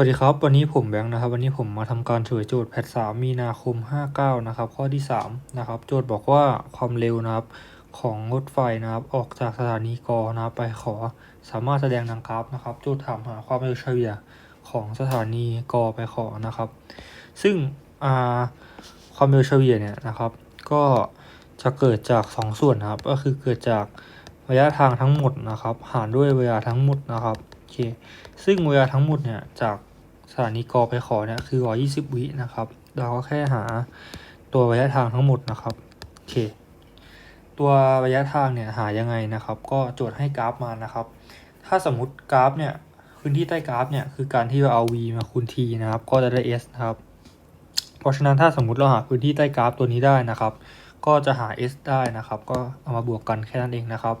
วัสดีครับ วันนี้ผมแบงค์นะครับ วันนี้ผมมาทำการเฉลยโจทย์แพทสามมีนาคม 59 นะครับ ข้อที่ 3 นะครับ โจทย์บอกว่าความเร็วนะครับ ของรถไฟนะครับ ออกจากสถานีกอนะครับไปขอสามารถแสดงดังกราฟนะครับ โจทย์ถามหาความเร็วเฉลี่ยของสถานีกอไปขอนะครับ ซึ่งความเร็วเฉลี่ยเนี่ยนะครับ ก็จะเกิดจาก 2 ส่วนนะครับ ก็คือเกิดจากระยะทางทั้งหมดนะครับ หารด้วยเวลาทั้งหมดนะครับโอเคซึ่งเวลาทั้งหมดเนี่ยจาก สถานีกอไปขอเนี่ยคือ120 วินะครับ เราก็แค่หาตัวระยะทางทั้งหมดนะครับโอเค ตัวระยะทางเนี่ยหายังไงนะครับ ก็โจทย์ให้กราฟมานะครับ ถ้าสมมติกราฟเนี่ยพื้นที่ใต้กราฟเนี่ยคือการที่เราเอา v มาคูณ t นะครับ ก็จะได้ s นะครับ เพราะฉะนั้นถ้าสมมติเราหาพื้นที่ใต้กราฟตัวนี้ได้นะครับ ก็จะหา s ได้นะครับ ก็เอามาบวกกันแค่นั้นเองนะครับ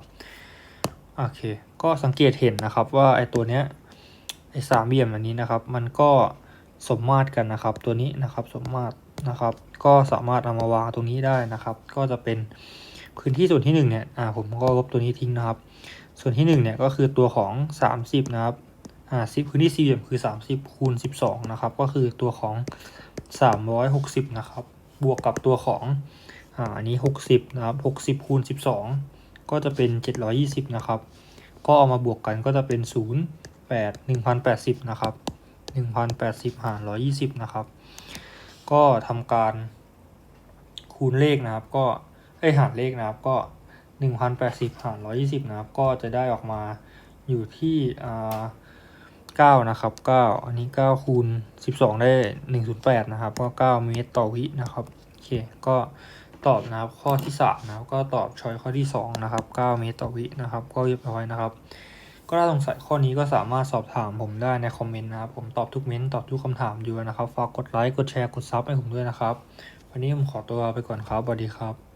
โอเค ก็สังเกตเห็นนะครับว่าไอ้ตัวเนี้ย ไอ้สามเหลี่ยมอันนี้นะครับ มันก็สมมาตรกันนะครับ ตัวนี้นะครับสมมาตรนะครับ ก็สามารถเอามาวางตรงนี้ได้นะครับ ก็จะเป็นพื้นที่ส่วนที่หนึ่งเนี่ยอ่าผมก็ลบตัวนี้ทิ้งนะครับ ส่วนที่หนึ่งเนี่ยก็คือตัวของสามสิบนะครับอ่าสิบพื้นที่สี่เหลี่ยมคือสามสิบคูณสิบสองนะครับ ก็คือตัวของสามร้อยหกสิบนะครับ บวกกับตัวของอ่าอันนี้หกสิบนะครับหกสิบคูณสิบสองก็จะเป็นเจ็ดร้อยี่สิบนะครับ ก็เอามาบวกกันก็จะเป็นศูนย์ แปดหนึ่งพันแปดสิบนะครับหนึ่งพันแปดสิบหารร้อยี่สิบนะครับ ก็ทำการคูณเลขนะครับ ก็ไอหารเลขนะครับก็หนึ่งพันแปดสิบหารร้อยี่สิบนะครับ ก็จะได้ออกมาอยู่ที่อ่าเก้านะครับเก้าอันนี้เก้าคูณสิบสองได้หนึ่งศูนย์แปดนะครับ ก็เก้าเมตรต่อวินะครับโอเคก็ตอบนะครับข้อที่สามนะครับก็ตอบช้อยข้อที่สองนะครับเก้าเมตรต่อวินะครับ ก็เรียบร้อยนะครับ ก็ถ้าสงสัยข้อนี้ก็สามารถสอบถามผมได้ในคอมเมนต์นะครับ ผมตอบทุกเม้นต์ตอบทุกคำถามอยู่นะครับ ฝากกดไลค์ กดแชร์ กดซับให้ผมด้วยนะครับ วันนี้ผมขอตัวไปก่อนครับสวัสดีครับ